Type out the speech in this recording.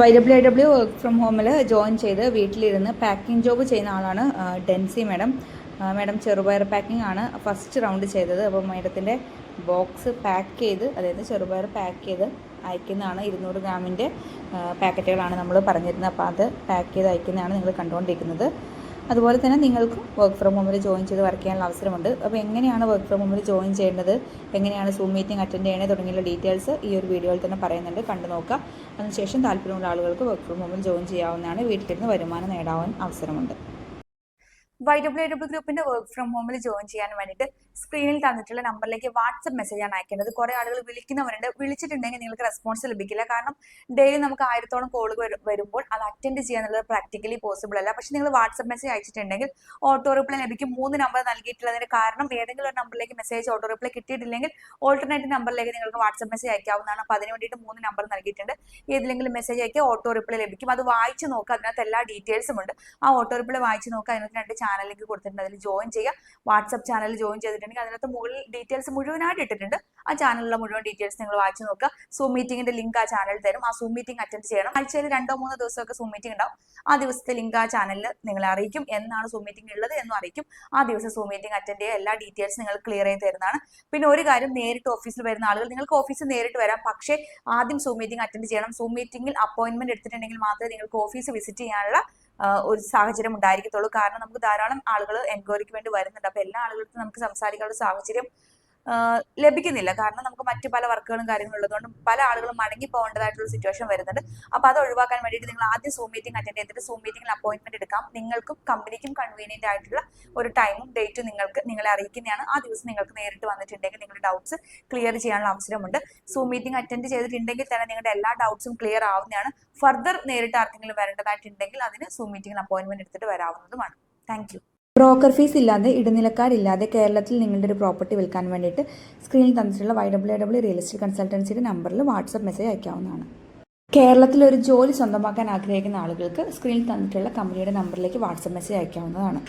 Y W I W work from ഹോമിൽ join ചെയ്ത് വീട്ടിലിരുന്ന് പാക്കിംഗ് ജോബ് ചെയ്യുന്ന ആളാണ് ഡെൻസി മാഡം. മാഡം ചെറുപയർ പാക്കിംഗ് ആണ് ഫസ്റ്റ് റൗണ്ട് ചെയ്തത്. അപ്പോൾ മാഡത്തിന്റെ ബോക്സ് പാക്ക് ചെയ്ത് അതായത് ചെറുപയർ പാക്ക് ചെയ്ത് അയക്കുന്നതാണ് ഇരുന്നൂറ് ഗ്രാമിന്റെ പാക്കറ്റുകളാണ് നമ്മൾ പറഞ്ഞിരുന്നത്. അപ്പോൾ അത് പാക്ക് ചെയ്ത് അയക്കുന്നതാണ് നിങ്ങൾ കണ്ടുകൊണ്ടിരിക്കുന്നത്. അതുപോലെ തന്നെ നിങ്ങൾക്കും വർക്ക് ഫ്രം ഹോമിൽ ജോയിൻ ചെയ്ത് വർക്ക് ചെയ്യാനുള്ള അവസരമുണ്ട്. അപ്പോൾ എങ്ങനെയാണ് വർക്ക് ഫ്രം ഹോമിൽ ജോയിൻ ചെയ്യേണ്ടത്? എങ്ങനെയാണ് സൂം മീറ്റിംഗ് അറ്റൻഡ് ചെയ്യണത് തുടങ്ങിയുള്ള ഡീറ്റെയിൽസ് ഈ ഒരു വീഡിയോയിൽ തന്നെ പറയുന്നുണ്ട്. കണ്ടു നോക്കുക. അതിനുശേഷം താല്പര്യമുള്ള ആളുകൾക്ക് വർക്ക് ഫ്രം ഹോമിൽ ജോയിൻ ചെയ്യാവുന്നതാണ്. വീട്ടിലിരുന്ന് വരുമാനം നേടാൻ അവസരമുണ്ട്. വൈ ഡബ്ല്യു ഡബ്ല്യു ഗ്രൂപ്പിന്റെ വർക്ക് ഫ്രം ഹോമിൽ ജോയിൻ ചെയ്യാൻ വേണ്ടിയിട്ട് സ്ക്രീനിൽ തന്നിട്ടുള്ള നമ്പറിലേക്ക് വാട്സപ്പ് മെസ്സേജ് ആണ് അയക്കേണ്ടത് കുറെ ആളുകൾ വിളിക്കുന്നവരുണ്ട്. വിളിച്ചിട്ടുണ്ടെങ്കിൽ നിങ്ങൾക്ക് റെസ്പോൺസ് ലഭിക്കില്ല. കാരണം ഡെയിലി നമുക്ക് ആയിരത്തോളം കോളുകൾ വരുമ്പോൾ അത് അറ്റൻഡ് ചെയ്യാന്നുള്ളത് പ്രാക്ടിക്കലി പോസിബിൾ അല്ല. പക്ഷെ നിങ്ങൾ വാട്സപ്പ് മെസ്സേജ് അയച്ചിട്ടുണ്ടെങ്കിൽ ഓട്ടോ റിപ്ലൈ ലഭിക്കും. മൂന്ന് നമ്പർ നൽകിയിട്ടുള്ളതിന് കാരണം ഏതെങ്കിലും ഒരു നമ്പറിലേക്ക് മെസ്സേജ് ഓട്ടോ റിപ്ലൈ കിട്ടിയിട്ടില്ലെങ്കിൽ ഓൾട്ടർനേറ്റീവ് നമ്പറിലേക്ക് നിങ്ങൾക്ക് വാട്സപ്പ് മെസ്സേജ് അയക്കാവുന്നതാണ്. അപ്പോൾ അതിന് വേണ്ടിയിട്ട് മൂന്ന് നമ്പർ നൽകിയിട്ടുണ്ട്. ഏതിലെങ്കിലും മെസ്സേജ് അയക്കുക ഓട്ടോ റിപ്ലൈ ലഭിക്കും. അത് വായിച്ച് നോക്കുക അതിനകത്ത് എല്ലാ ഡീറ്റെയിൽസും ഉണ്ട്. ആ ഓട്ടോ റിപ്ലൈ വായിച്ച് നോക്കുക അതിനകത്ത് രണ്ട് ചാനൽ ലിങ്ക് കൊടുത്തിട്ടുണ്ട്. അതിൽ ജോയിൻ ചെയ്യുക. വാട്സപ്പ് ചാനൽ ജോയിൻ ചെയ്തിട്ടുണ്ടെങ്കിൽ അതിനകത്ത് മുകളിൽ ഡീറ്റെയിൽസ് മുഴുവനായിട്ട് ഇട്ടിട്ടുണ്ട്. ആ ചാനലിലുള്ള മുഴുവൻ ഡീറ്റെയിൽസ് നിങ്ങൾ വായിച്ചു നോക്കുക. സൂം മീറ്റിംഗിന്റെ ലിങ്ക് ആ ചാനൽ തരും. ആ സൂം മീറ്റിംഗ് അറ്റൻഡ് ചെയ്യണം. ആഴ്ചയിൽ രണ്ടോ മൂന്നോ ദിവസമൊക്കെ സൂം മീറ്റിംഗ് ഉണ്ടാവും. ആ ദിവസത്തെ ലിങ്ക് ആ ചാനലിൽ നിങ്ങളെ അറിയിക്കും. എന്നാണ് സൂം മീറ്റിംഗ് ഉള്ളത് എന്നും അറിയിക്കും. ആ ദിവസം സൂം മീറ്റിംഗ് അറ്റൻഡ് ചെയ്യുക. എല്ലാ ഡീറ്റെയിൽസ് നിങ്ങൾ ക്ലിയർ ചെയ്ത് തരുന്നതാണ്. പിന്നെ ഒരു കാര്യം നേരിട്ട് ഓഫീസിൽ വരുന്ന ആളുകൾ നിങ്ങൾക്ക് ഓഫീസിൽ നേരിട്ട് വരാം. പക്ഷേ ആദ്യം സൂം മീറ്റിംഗ് അറ്റൻഡ് ചെയ്യണം. സൂം മീറ്റിംഗിൽ അപ്പോയിന്റ്മെന്റ് എടുത്തിട്ടുണ്ടെങ്കിൽ മാത്രമേ നിങ്ങൾക്ക് ഓഫീസ് വിസിറ്റ് ചെയ്യാനുള്ള ഒരു സാഹചര്യം ഉണ്ടായിരിക്കത്തുള്ളൂ. കാരണം നമുക്ക് ധാരാളം ആളുകൾ എൻക്വയറിക്ക് വേണ്ടി വരുന്നുണ്ട്. അപ്പൊ എല്ലാ ആളുകൾക്കും നമുക്ക് സംസാരിക്കാനുള്ള സാഹചര്യം ലഭിക്കുന്നില്ല. കാരണം നമുക്ക് മറ്റു പല വർക്കുകളും കാര്യങ്ങളും ഉള്ളതുകൊണ്ട് പല ആളുകളും മടങ്ങി പോകേണ്ടതായിട്ടുള്ള സിറ്റുവേഷൻ വരുന്നുണ്ട്. അപ്പൊ അത് ഒഴിവാക്കാൻ വേണ്ടിയിട്ട് നിങ്ങൾ ആദ്യം സൂം മീറ്റിംഗ് അറ്റൻഡ് ചെയ്തിട്ട് സൂം മീറ്റിംഗിൽ അപ്പോയിന്റ്മെന്റ് എടുക്കാം. നിങ്ങൾക്കും കമ്പനിക്കും കൺവീനിയന്റ് ആയിട്ടുള്ള ഒരു ടൈമും ഡേറ്റും നിങ്ങൾക്ക് നിങ്ങളെ അറിയിക്കുന്നതാണ്. ആ ദിവസം നിങ്ങൾക്ക് നേരിട്ട് വന്നിട്ടുണ്ടെങ്കിൽ നിങ്ങളുടെ ഡൗട്ട്സ് ക്ലിയർ ചെയ്യാനുള്ള അവസരമുണ്ട്. സൂം മീറ്റിംഗ് അറ്റൻഡ് ചെയ്തിട്ടുണ്ടെങ്കിൽ തന്നെ നിങ്ങളുടെ എല്ലാ ഡൗട്ട്സും ക്ലിയർ ആവുന്നതാണ്. ഫർദർ നേരിട്ട് ആർക്കെങ്കിലും വരേണ്ടതായിട്ടുണ്ടെങ്കിൽ അതിന് സൂം മീറ്റിംഗിൽ അപ്പോയിന്റ്മെന്റ് എടുത്തിട്ട് വരാവുന്നതുമാണ്. താങ്ക് ബ്രോക്കർ ഫീസ് ഇല്ലാതെ ഇടനിലക്കാരില്ലാതെ കേരളത്തിൽ നിങ്ങളുടെ ഒരു പ്രോപ്പർട്ടി വിൽക്കാൻ വേണ്ടിയിട്ട് സ്ക്രീനിൽ തന്നിട്ടുള്ള Y W W real estate കൺസൾട്ടൻസിയുടെ നമ്പറിൽ വാട്സപ്പ് മെസ്സേജ് അയക്കാവുന്നതാണ്. കേരളത്തിൽ ഒരു ജോലി സ്വന്തമാക്കാൻ ആഗ്രഹിക്കുന്ന ആളുകൾക്ക് സ്ക്രീനിൽ തന്നിട്ടുള്ള കമ്പനിയുടെ നമ്പറിലേക്ക് വാട്സപ്പ് മെസ്സേജ് അയക്കാവുന്നതാണ്.